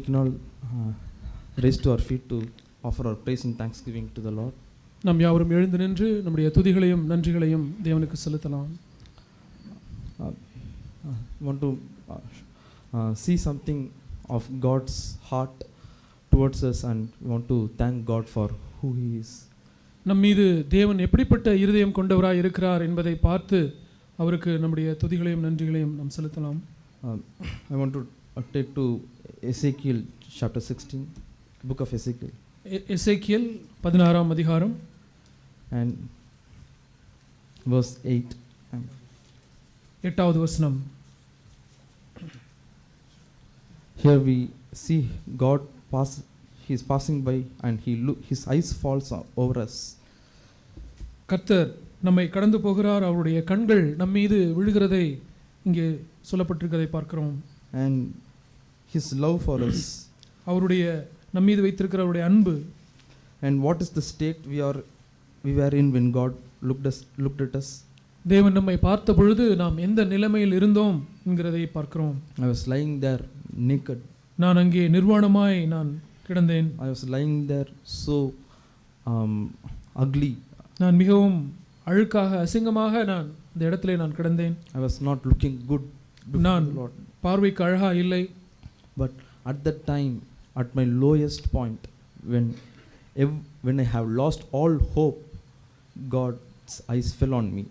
can all uh, raise to our feet to offer our praise and thanksgiving to the Lord. நாம் யாவரும் எழுந்து நின்று நம்முடைய துதிகளையும் நன்றிகளையும் தேவனுக்கு செலுத்தலாம் Uh, uh, want to uh, uh, see something of God's heart towards us and we want to thank God for who He is. நம் மீது தேவன் எப்படிப்பட்ட இருதயம் கொண்டவராய் இருக்கிறார் என்பதை பார்த்து அவருக்கு நம்முடைய துதிகளையும் நன்றிகளையும் நாம் செலுத்தலாம் Um, I want to uh, take to Ezekiel chapter 16, book of Ezekiel, எ- எசேக்கியேல் பதினாறாம் அதிகாரம் and verse 8. Um, எட்டாவது வசனம் Here we see God pass, He is passing by and He look, His eyes falls o- over us. கர்த்தர் நம்மை கடந்து போகிறார் அவருடைய கண்கள் நம் மீது விழுகிறதை இங்கே சொல்லப்பட்டிருக்கிறதை பார்க்கிறோம் And His love for us. அவருடைய நம் மீது வைத்திருக்கிற அவருடைய அன்பு And what is the state we are we were in when God looked us looked at us? தேவன் நம்மை பார்த்த பொழுது நாம் எந்த நிலைமையில் இருந்தோம் என்கிறதை பார்க்கிறோம் I was lying there naked. நான் அங்கே நிர்வாணமாய் நான் கிடந்தேன் I was lying there so um, ugly. நான் மிகவும் அழுக்காக அசிங்கமாக நான் அந்த இடத்திலே நான் கிடந்தேன் I was not looking good before None. the Lord. பார்வைக்கு அழகா இல்லை But at that time, at my lowest point, when ev- when I have lost all hope, God's eyes fell on me.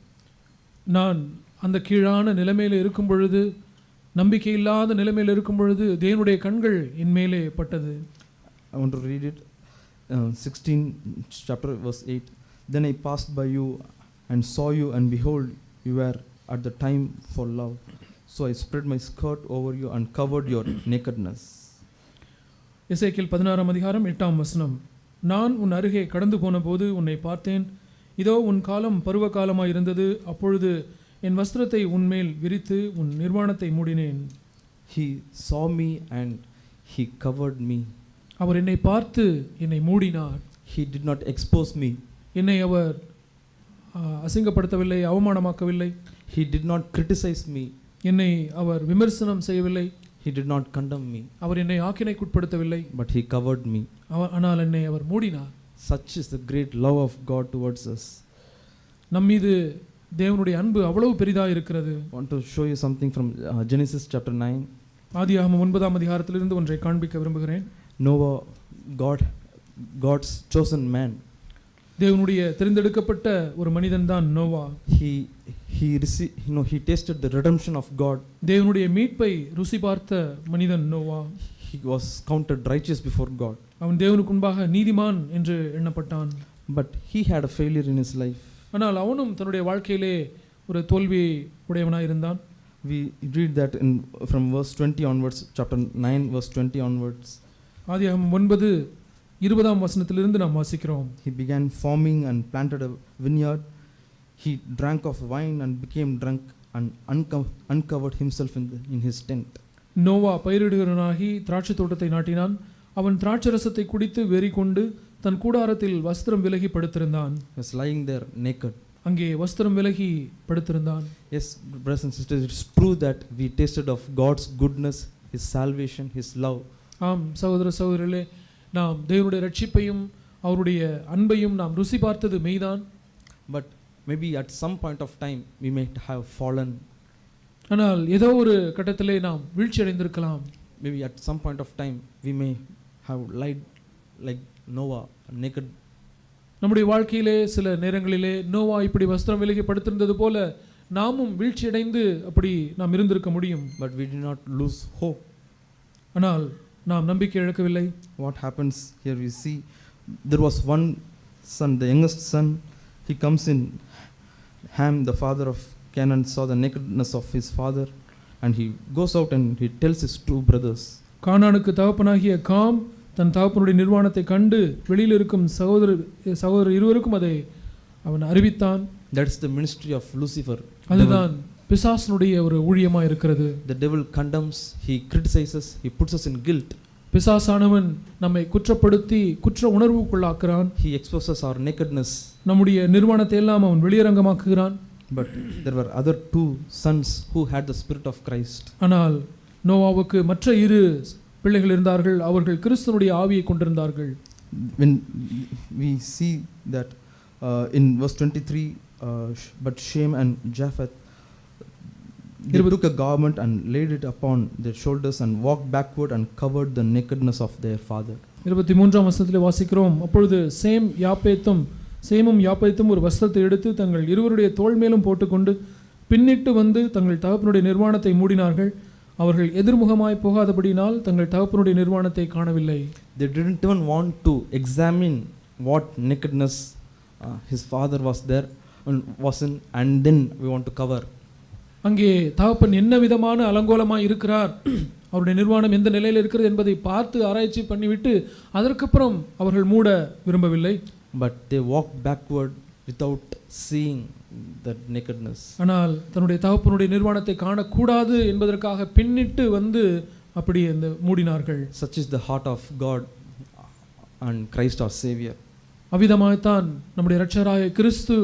நான் அந்த கீழான நிலைமையில் இருக்கும் பொழுது நம்பிக்கை இல்லாத நிலைமையில் இருக்கும் பொழுது தேவனுடைய கண்கள் என் மேலே பட்டது I want to read it. Uh, 16 chapter verse 8. Then I passed by you and saw you, and behold, you were at the time for love. So I spread my skirt over you and covered your nakedness. இசைக்கில் பதினாறாம் அதிகாரம் எட்டாம் வசனம் நான் உன் அருகே கடந்து போன போது உன்னை பார்த்தேன் இதோ உன் காலம் பருவ காலமாய் இருந்தது அப்பொழுது என் வஸ்திரத்தை உன்மேல் விரித்து உன் நிர்வாணத்தை மூடினேன் He saw me and he covered me. அவர் என்னை பார்த்து என்னை மூடினார் He did not expose me. என்னை அவர் ஆ, அசிங்கப்படுத்தவில்லை அவமானமாக்கவில்லை He did not criticize me. என்னை அவர் விமர்சனம் செய்யவில்லை He did not condemn me. அவர் என்னை ஆக்கினைக்குட்படுத்தவில்லை But he covered me. அவ- ஆனால் என்னை அவர் மூடினார் Such is the great love of God towards us. நம் மீது தேவனுடைய அன்பு அவ்வளவு பெரிதாக இருக்கிறது to show you something from uh, Genesis chapter 9. ஆதியாகமம் ஒன்பதாம் அதிகாரத்திலிருந்து ஒன்றை காண்பிக்க விரும்புகிறேன் Noah, God, God's chosen man. தேவனுடைய தெரிந்தெடுக்கப்பட்ட ஒரு மனிதன் தான் Noah He he received, you know, he tasted the redemption of God. தேவனுடைய மீட்பை ருசி பார்த்த மனிதன் Noah He was counted righteous before God. அவன் தேவனுக்கு முன்பாக நீதிமான் என்று எண்ணப்பட்டான் But he had a failure in his life. ஆனால் அவனும் தன்னுடைய வாழ்க்கையிலே ஒரு தோல்வி உடையவனாய் இருந்தான் We read that in from verse 20 onwards, chapter 9, verse 20 onwards. ஆதியாகமம் ஒன்பது இருபதாம் வசனத்திலிருந்து நாம் வாசிக்கிறோம் He began farming and planted a vineyard. He drank of wine and became drunk and unco- uncovered himself in, the, in his tent. Noah பயிரிடுகிறவனாகி திராட்சை தோட்டத்தை நாட்டினான் அவன் திராட்சரசத்தை குடித்து வெறி கொண்டு தன் கூடாரத்தில் வஸ்திரம் விலகி படுத்திருந்தான் He was lying there naked. அங்கே வஸ்திரம் விலகி படுத்திருந்தான் Yes, brothers and sisters, it's true that we tasted of God's goodness, His salvation, His love. ஆம் சகோதர சகோதரர்களே நாம் தேவனுடைய ரட்சிப்பையும் அவருடைய அன்பையும் நாம் ருசி பார்த்தது மெய்தான் But maybe at some point of time we may have fallen. ஆனால் ஏதோ ஒரு கட்டத்திலே நாம் வீழ்ச்சி அடைந்திருக்கலாம் Maybe at some point of time we may have lied like Noah, naked. நம்முடைய வாழ்க்கையிலே சில நேரங்களிலே நோவா இப்படி வஸ்திரம் விலகி படுத்திருந்தது போல நாமும் வீழ்ச்சி அடைந்து அப்படி நாம் இருந்திருக்க முடியும் But we did not lose hope. ஆனால் நாம் நம்பிக்கை இழக்கவில்லை What happens here we see there was one son, the youngest son, he comes in. Ham, the father of Canaan, saw the nakedness of his father and he goes out and he tells his two brothers. கானானுக்கு தகப்பனாகிய com தன் தகப்பனுடைய நிர்வாணத்தை கண்டு வெளியில் இருக்கும் சகோதர சகோதரர் இருவருக்கும் அதை அவன் அறிவித்தான் That's the ministry of Lucifer. அதுதான் பிசாசனுடைய ஒரு ஊழியமா இருக்கிறது The devil condemns, he criticizes, he puts us in guilt, பிசாசானவன் நம்மை குற்றப்படுத்தி குற்ற உணர்வுக்குள்ளாக்குறான் he exposes our nakedness. நம்முடைய நிர்வாணத்தை எல்லாம் அவன் வெளியரங்கமாக்குகிறான் But there were other two sons who had the spirit of Christ. ஆனால் நோவாவுக்கு மற்ற இரு பிள்ளைகள் இருந்தார்கள் அவர்கள் கிறிஸ்துவனுடைய ஆவியை கொண்டிருந்தார்கள் When we see that uh, in verse 23, uh, sh- but Shem and Japheth, they இருபது- took a garment and laid it upon their shoulders and walked backward and covered the nakedness of their father. இருபத்தி மூன்றாம் வசனத்திலே வாசிக்கிறோம் அப்பொழுது same யாப்பேத்தும் சேமும் யாப்பேத்தும் ஒரு வஸ்திரத்தை எடுத்து தங்கள் இருவருடைய தோள் மேலும் போட்டுக்கொண்டு பின்னிட்டு வந்து தங்கள் தகப்பனுடைய நிர்வாணத்தை மூடினார்கள் அவர்கள் எதிர்முகமாய் போகாதபடியினால் தங்கள் தகப்பனுடைய நிர்வாணத்தை காணவில்லை They didn't even want to examine what nakedness uh, his father was there and was in, and then we want to cover. அங்கே தகப்பன் என்ன விதமான அலங்கோலமாய் இருக்கிறார் அவருடைய நிர்வாணம் எந்த நிலையில் இருக்கிறது என்பதை பார்த்து ஆராய்ச்சி பண்ணிவிட்டு அதற்கப்புறம் அவர்கள் மூட விரும்பவில்லை But they walked backward without seeing that nakedness. ஆனால் தன்னுடைய தகப்பனுடைய நிர்வாணத்தை காணக்கூடாது என்பதற்காக பின்னிட்டு வந்து அப்படி அந்த மூடினார்கள் Such is the heart of God and Christ our Savior. அவ்விதமாகத்தான் நம்முடைய இரட்சகராய கிறிஸ்து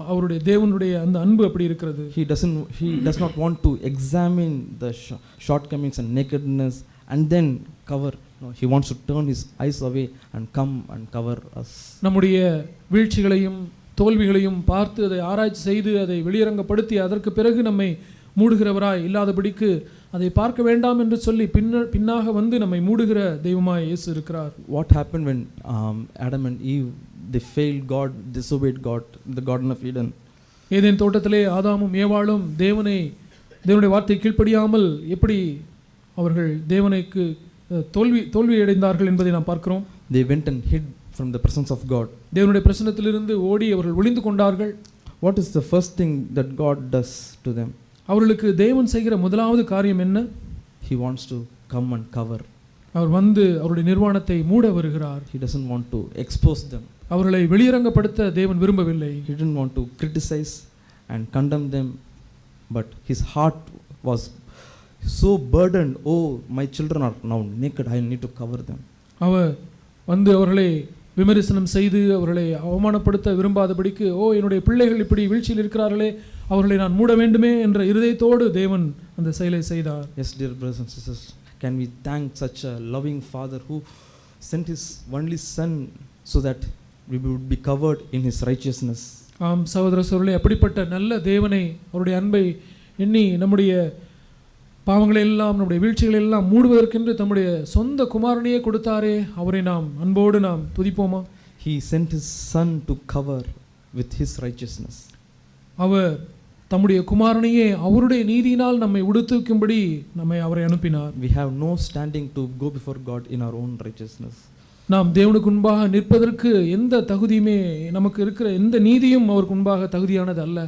அவருடைய தேவனுடைய அந்த அன்பு அப்படி இருக்கிறது doesn't. He does not want to examine the sh- shortcomings and nakedness and then cover. No, he wants to turn his eyes away and come and cover us. நம்முடைய வீழ்ச்சிகளையும் தோல்விகளையும் பார்த்து அதை ஆராய்ச்சி செய்து அதை வெளியரங்கப்படுத்தி அதற்கு பிறகு நம்மை மூடுகிறவராய் இல்லாதபடிக்கு அதை பார்க்க வேண்டாம் என்று சொல்லி பின்ன பின்னாக வந்து நம்மை மூடுகிற தெய்வமாய் இயேசு இருக்கிறார் happened when um, Adam and Eve they failed God, disobeyed God in the Garden of Eden? Eden தோட்டத்திலே ஆதாமும் ஏவாளும் தேவனை தேவனுடைய வார்த்தை கீழ்ப்படியாமல் எப்படி அவர்கள் தேவனுக்கு அஹ், தோல்வி தோல்வி அடைந்தார்கள் என்பதை நாம் பார்க்கிறோம் They went and hid from the presence of God. தேவனுடைய பிரசன்னத்திலிருந்து ஓடி அவர்கள் ஒளிந்து கொண்டார்கள் What is the first thing that God does to them? அவர்களுக்கு தேவன் செய்கிற முதலாவது காரியம் என்ன He wants to come and cover. அவர் வந்து அவருடைய நிர்வாணத்தை மூட வருகிறார் He doesn't want to expose them. அவர்களை வெளியரங்கப்படுத்த தேவன் விரும்பவில்லை He didn't want to criticize and condemn them, but his heart was so burdened. Oh, my children are now naked. I need to cover them. அவர் வந்து அவர்களை விமர்சனம் செய்து அவர்களை அவமானப்படுத்த விரும்பாதபடிக்கு ஓ என்னுடைய பிள்ளைகள் இப்படி வீழ்ச்சியில் இருக்கிறார்களே அவர்களை நான் மூட வேண்டுமே என்ற இருதயத்தோடு தேவன் அந்த செயலை செய்தார் Yes, dear brothers and sisters, can we thank such a loving Father who sent His only Son so that we would be covered in His righteousness? ஆம் சகோதர சோழர்களே அப்படிப்பட்ட நல்ல தேவனை அவருடைய அன்பை எண்ணி நம்முடைய பாவங்களை எல்லாம் நம்முடைய வீழ்ச்சிகளை எல்லாம் மூடுவதற்கென்று தம்முடைய சொந்த குமாரனையே கொடுத்தாரே அவரை நாம் அன்போடு நாம் துதிப்போமா He sent His Son to cover with His righteousness. அவர் தம்முடைய குமாரனையே அவருடைய நீதியினால் நம்மை உடுத்துக்கும்படி நம்மை அவரை அனுப்பினார் We have no standing to go before God in our own righteousness. நாம் தேவனுக்கு முன்பாக நிற்பதற்கு எந்த தகுதியுமே நமக்கு இருக்கிற எந்த நீதியும் அவருக்கு முன்பாக தகுதியானது அல்ல.